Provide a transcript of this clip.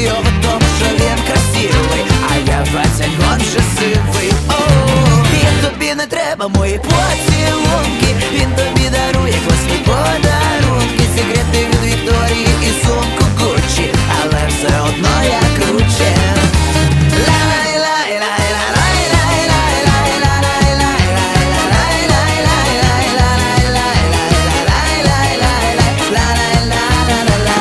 клёво том, що а я 20 год вже сивий. О, -о, -о. не треба мої платі.